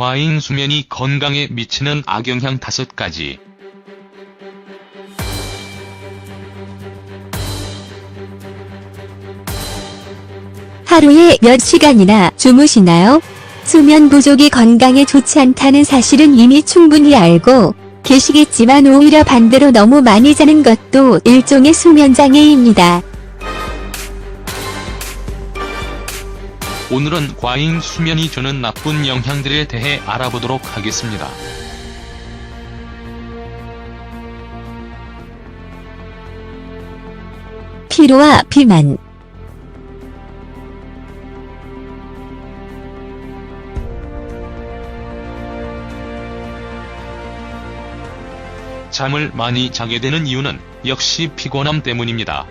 과잉 수면이 건강에 미치는 악영향 다섯 가지. 하루에 몇 시간이나 주무시나요? 수면 부족이 건강에 좋지 않다는 사실은 이미 충분히 알고 계시겠지만 오히려 반대로 너무 많이 자는 것도 일종의 수면 장애입니다. 오늘은 과잉 수면이 주는 나쁜 영향들에 대해 알아보도록 하겠습니다. 피로와 비만, 잠을 많이 자게 되는 이유는 역시 피곤함 때문입니다.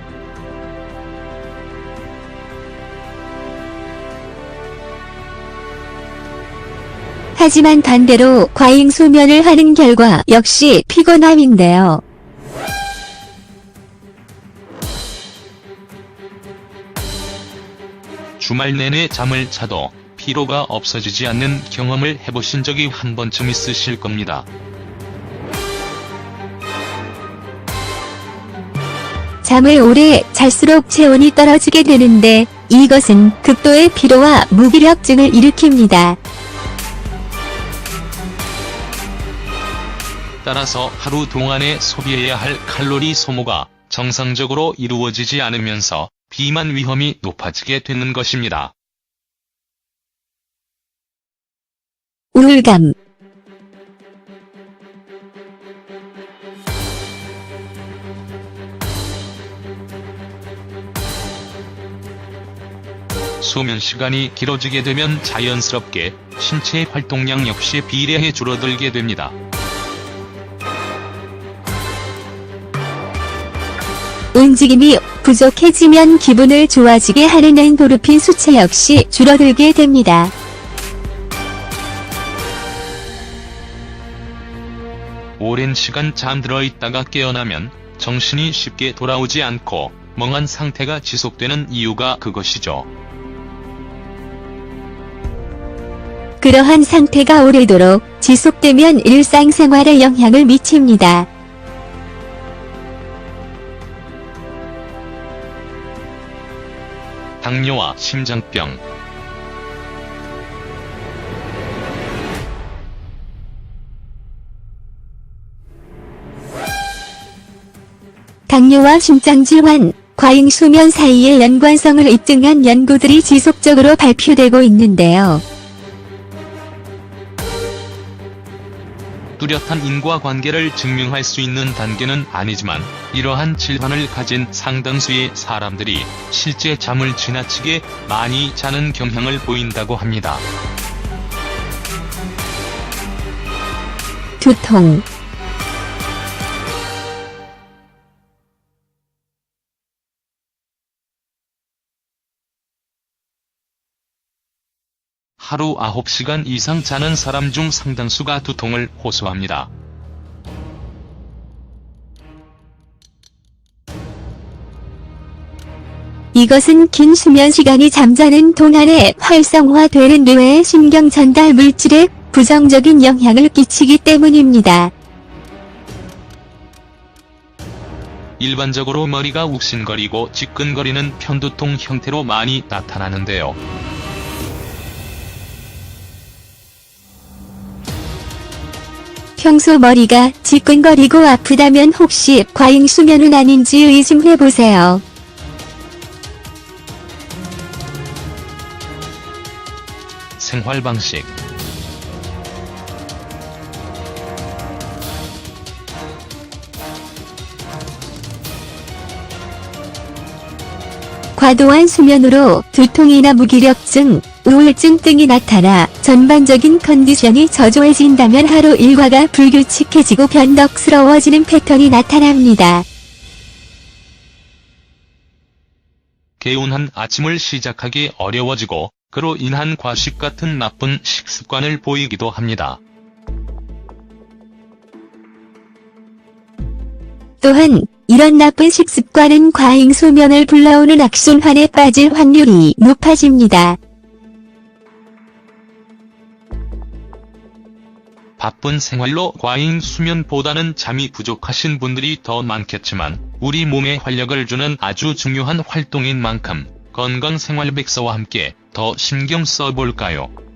하지만 반대로 과잉 수면을 하는 결과 역시 피곤함인데요. 주말 내내 잠을 자도 피로가 없어지지 않는 경험을 해보신 적이 한 번쯤 있으실 겁니다. 잠을 오래 잘수록 체온이 떨어지게 되는데 이것은 극도의 피로와 무기력증을 일으킵니다. 따라서 하루 동안에 소비해야 할 칼로리 소모가 정상적으로 이루어지지 않으면서 비만 위험이 높아지게 되는 것입니다. 우울감, 수면 시간이 길어지게 되면 자연스럽게 신체 활동량 역시 비례해 줄어들게 됩니다. 움직임이 부족해지면 기분을 좋아지게 하는 엔도르핀 수치 역시 줄어들게 됩니다. 오랜 시간 잠들어 있다가 깨어나면 정신이 쉽게 돌아오지 않고 멍한 상태가 지속되는 이유가 그것이죠. 그러한 상태가 오래도록 지속되면 일상생활에 영향을 미칩니다. 당뇨와 심장병, 당뇨와 심장 질환, 과잉 수면 사이의 연관성을 입증한 연구들이 지속적으로 발표되고 있는데요. 뚜렷한 인과관계를 증명할 수 있는 단계는 아니지만 이러한 질환을 가진 상당수의 사람들이 실제 잠을 지나치게 많이 자는 경향을 보인다고 합니다. 두통, 하루 9시간 이상 자는 사람 중 상당수가 두통을 호소합니다. 이것은 긴 수면 시간이 잠자는 동안에 활성화되는 뇌의 신경 전달 물질에 부정적인 영향을 끼치기 때문입니다. 일반적으로 머리가 욱신거리고 지끈거리는 편두통 형태로 많이 나타나는데요. 평소 머리가 지끈거리고 아프다면 혹시 과잉 수면은 아닌지 의심해보세요. 생활 방식, 과도한 수면으로 두통이나 무기력증, 우울증 등이 나타나 전반적인 컨디션이 저조해진다면 하루 일과가 불규칙해지고 변덕스러워지는 패턴이 나타납니다. 개운한 아침을 시작하기 어려워지고 그로 인한 과식 같은 나쁜 식습관을 보이기도 합니다. 또한 이런 나쁜 식습관은 과잉 수면을 불러오는 악순환에 빠질 확률이 높아집니다. 바쁜 생활로 과잉 수면보다는 잠이 부족하신 분들이 더 많겠지만 우리 몸에 활력을 주는 아주 중요한 활동인 만큼 건강 생활 백서와 함께 더 신경 써볼까요?